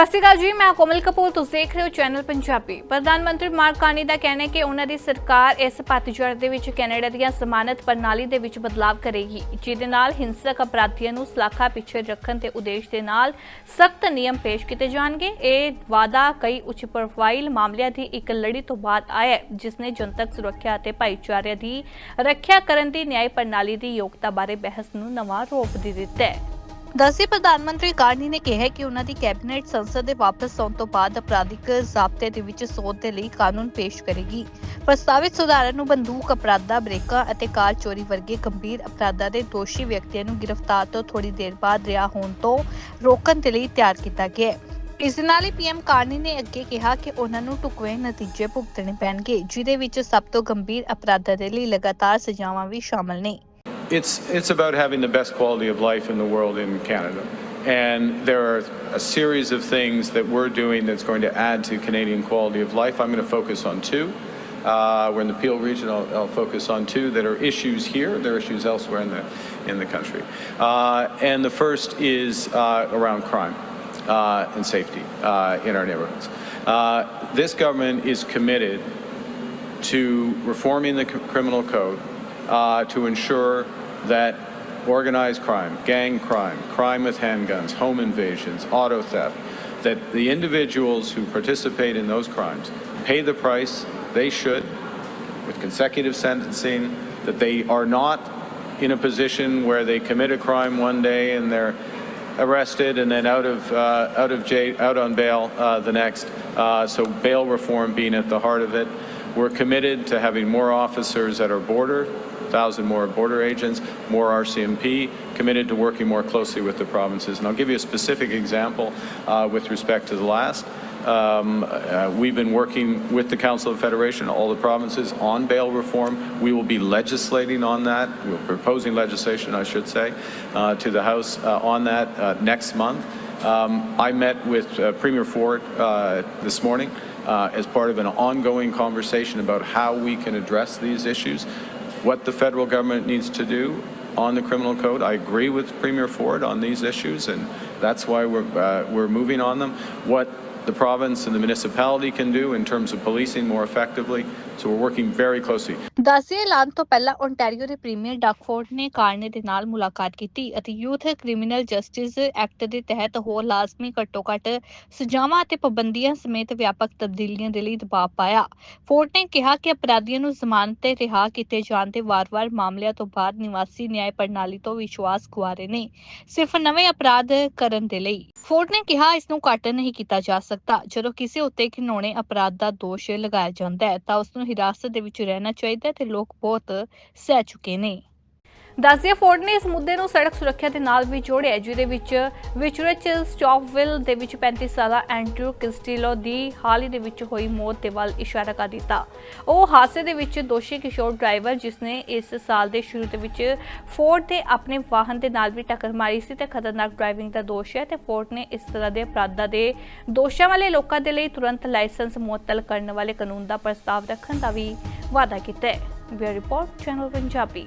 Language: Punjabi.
ਸਤਿ ਸ਼੍ਰੀ ਅਕਾਲ ਜੀ ਮੈਂ ਕੋਮਲ ਕਪੂਰ ਤੁਸੀਂ ਦੇਖ ਰਹੇ ਹੋ ਚੈਨਲ ਪੰਜਾਬੀ। ਪ੍ਰਧਾਨ ਮੰਤਰੀ ਮਾਰਕ ਕਾਨੀ ਦਾ ਕਹਿਣਾ ਹੈ ਕਿ ਉਹਨਾਂ ਦੀ ਸਰਕਾਰ ਇਸ ਪਤਝੜ ਦੇ ਵਿੱਚ ਕੈਨੇਡਾ ਦੀਆਂ ਜ਼ਮਾਨਤ ਪ੍ਰਣਾਲੀ ਦੇ ਵਿੱਚ ਬਦਲਾਅ ਕਰੇਗੀ ਜਿਹਦੇ ਨਾਲ ਹਿੰਸਕ ਅਪਰਾਧੀਆਂ ਨੂੰ ਸਲਾਖਾ ਪਿੱਛੇ ਰੱਖਣ ਦੇ ਉਦੇਸ਼ ਦੇ ਨਾਲ ਸਖਤ ਨਿਯਮ ਪੇਸ਼ ਕੀਤੇ ਜਾਣਗੇ। ਇਹ ਵਾਅਦਾ ਕਈ ਉੱਚ ਪ੍ਰੋਫਾਈਲ ਮਾਮਲਿਆਂ ਦੀ ਇੱਕ ਲੜੀ ਤੋਂ ਬਾਅਦ ਆਇਆ ਹੈ, ਜਿਸ ਨੇ ਜਨਤਕ ਸੁਰੱਖਿਆ ਅਤੇ ਭਾਈਚਾਰੇ ਦੀ ਰੱਖਿਆ ਕਰਨ ਦੀ ਨਿਆਂ ਪ੍ਰਣਾਲੀ ਦੀ ਯੋਗਤਾ ਬਾਰੇ ਬਹਿਸ ਨੂੰ ਨਵਾਂ ਰੂਪ ਦੇ ਦਿੱਤਾ ਹੈ। ਦਸੀ ਪ੍ਰਧਾਨ ਮੰਤਰੀ ਕਾਰਨੀ ਨੇ ਕਿਹਾ ਕਿ ਉਹਨਾਂ ਦੀ ਕੈਬਨਿਟ ਸੰਸਦ ਦੇ ਵਾਪਸ ਆਉਣ ਤੋਂ ਬਾਅਦ ਅਪਰਾਧਿਕ ਜ਼ਾਬਤੇ ਦੇ ਵਿੱਚ ਸੋਧ ਦੇ ਲਈ ਕਾਨੂੰਨ ਪੇਸ਼ ਕਰੇਗੀ। ਪ੍ਰਸਤਾਵਿਤ ਸੁਧਾਰਨ ਨੂੰ ਬੰਦੂਕ ਅਪਰਾਧਾਂ, ਬ੍ਰੇਕਾਂ ਅਤੇ ਕਾਰ ਚੋਰੀ ਵਰਗੇ ਗੰਭੀਰ ਅਪਰਾਧਾਂ ਦੇ ਦੋਸ਼ੀ ਵਿਅਕਤੀਆਂ ਨੂੰ ਗ੍ਰਿਫਤਾਰ ਤੋਂ ਥੋੜੀ ਦੇਰ ਬਾਅਦ ਰਿਹਾ ਹੋਣ ਤੋਂ ਰੋਕਣ ਦੇ ਲਈ ਤਿਆਰ ਕੀਤਾ ਗਿਆ ਹੈ। ਇਸ ਨਾਲ ਹੀ ਪੀਐਮ ਕਾਰਨੀ ਨੇ ਅੱਗੇ ਕਿਹਾ ਕਿ ਉਹਨਾਂ ਨੂੰ ਢੁਕਵੇਂ ਨਤੀਜੇ ਭੁਗਤਣੇ ਪੈਣਗੇ ਜਿਦੇ ਵਿੱਚ ਸਭ ਤੋਂ ਗੰਭੀਰ ਅਪਰਾਧਾਂ ਦੇ ਲਈ ਲਗਾਤਾਰ ਸਜ਼ਾਵਾਂ ਵੀ ਸ਼ਾਮਲ ਨੇ। It's, it's about having the best quality of life in the world in Canada. And there are a series of things that we're doing that's going to add to Canadian quality of life. I'm going to focus on two. Uh, we're in the Peel region. I'll, I'll focus on two that are issues here. There are issues elsewhere in the in the country. Uh, and the first is uh, around crime uh, and safety uh, in our neighborhoods. Uh, this government is committed to reforming the criminal code uh, to ensure that organized crime, gang crime, crime with handguns, home invasions, auto theft, that the individuals who participate in those crimes pay the price they should with consecutive sentencing, that they are not in a position where they commit a crime one day and they're arrested and then out of uh, out of jail, out on bail uh, the next. Uh, so bail reform being at the heart of it. We're committed to having more officers at our border, 1,000 more border agents, more RCMP, committed to working more closely with the provinces. And I'll give you a specific example uh, with respect to the last. Um, uh, we've been working with the Council of Federation, all the provinces, on bail reform. We will be legislating on that. We're proposing legislation, I should say, uh, to the House uh, on that uh, next month. Um, I met with uh, Premier Ford this morning uh, as part of an ongoing conversation about how we can address these issues, what the federal government needs to do on the criminal code. I agree with Premier Ford on these issues, and that's why we're, uh, we're moving on them. What the province and the municipality can do in terms of policing more effectively. So we're working very closely. ਦੱਸੇ ਐਲਾਨ ਤੋਂ ਪਹਿਲਾਂ ਓਨਟਾਰੀਓ ਦੇ ਪ੍ਰੀਮੀਅਰ ਡਾਕਫੋਰਡ ਨੇ ਕਾਰਨੇ ਦੇ ਨਾਲ ਮੁਲਾਕਾਤ ਕੀਤੀ ਅਤੇ ਯੂਥ ਕ੍ਰਿਮੀਨਲ ਜਸਟਿਸ ਐਕਟ ਦੇ ਤਹਿਤ ਹੋਰ ਲਾਜ਼ਮੀ ਘੱਟੋ-ਘੱਟ ਸਜ਼ਾਵਾਂ ਅਤੇ ਪਾਬੰਦੀਆਂ ਸਮੇਤ ਵਿਆਪਕ ਤਬਦੀਲੀਆਂ ਦੇ ਲਈ ਦਬਾਅ ਪਾਇਆ ਫੋਰਡ ਨੇ ਕਿਹਾ ਕਿ ਅਪਰਾਧੀਆਂ ਨੂੰ ਜ਼ਮਾਨਤ ਤੇ ਰਿਹਾ ਕੀਤੇ ਜਾਣ ਦੇ ਵਾਰ-ਵਾਰ ਮਾਮਲਿਆਂ ਤੋਂ ਬਾਅਦ ਨਿਵਾਸੀ ਨਿਆਂ ਪ੍ਰਣਾਲੀ ਤੋਂ ਵਿਸ਼ਵਾਸ ਗੁਆ ਰਹੇ ਨੇ ਸਿਰਫ ਨਵੇਂ ਅਪਰਾਧ ਕਰਨ ਦੇ ਲਈ ਫੋਰਟ ਨੇ ਕਿਹਾ ਇਸ ਨੂੰ ਘੱਟ ਨਹੀਂ ਕੀਤਾ ਜਾ ਸਕਦਾ ਜਦੋਂ ਕਿਸੇ ਉੱਤੇ ਘਿਨੌਣੇ ਅਪਰਾਧ ਦਾ ਦੋਸ਼ ਲਗਾਇਆ ਜਾਂਦਾ ਹੈ ਤਾਂ ਉਸ ਨੂੰ ਹਿਰਾਸਤ ਦੇ ਵਿੱਚ ਰਹਿਣਾ ਚਾਹੀਦਾ ਹੈ ਤੇ ਲੋਕ ਬਹੁਤ ਸਹਿ ਚੁੱਕੇ ਨੇ। ਦੱਸਿਆ ਫੋਰਡ ਨੇ ਇਸ ਮੁੱਦੇ ਨੂੰ ਸੜਕ ਸੁਰੱਖਿਆ ਦੇ ਨਾਲ ਵੀ ਜੋੜਿਆ, ਜਿਹਦੇ ਵਿੱਚ ਵਿਚਰਚ ਸਟਾਪਵਿਲ ਦੇ ਵਿੱਚ 35 ਸਾਲਾ ਐਂਡਰੂ ਕਿਸਟੀਲੋ ਦੀ ਹਾਲ ਹੀ ਦੇ ਵਿੱਚ ਹੋਈ ਮੌਤ ਦੇ ਵੱਲ ਇਸ਼ਾਰਾ ਕਰ ਦਿੱਤਾ। ਉਹ ਹਾਦਸੇ ਦੇ ਵਿੱਚ ਦੋਸ਼ੀ ਕਿਸ਼ੋਰ ਡਰਾਈਵਰ, ਜਿਸ ਨੇ ਇਸ ਸਾਲ ਦੇ ਸ਼ੁਰੂ ਦੇ ਵਿੱਚ ਫੋਰਡ ਦੇ ਆਪਣੇ ਵਾਹਨ ਦੇ ਨਾਲ ਵੀ ਟੱਕਰ ਮਾਰੀ ਸੀ ਤੇ ਖਤਰਨਾਕ ਡਰਾਈਵਿੰਗ ਦਾ ਦੋਸ਼ ਹੈ ਤੇ ਫੋਰਡ ਨੇ ਇਸ ਤਰ੍ਹਾਂ ਦੇ ਅਪਰਾਧਾਂ ਦੇ ਦੋਸ਼ਾਂ ਵਾਲੇ ਲੋਕਾਂ ਦੇ ਲਈ ਤੁਰੰਤ ਲਾਇਸੈਂਸ ਮੁਅੱਤਲ ਕਰਨ ਵਾਲੇ ਕਾਨੂੰਨ ਦਾ ਪ੍ਰਸਤਾਵ ਰੱਖਣ ਦਾ ਵੀ ਵਾਅਦਾ ਕੀਤਾ ਹੈ। Bureau report channel Punjabi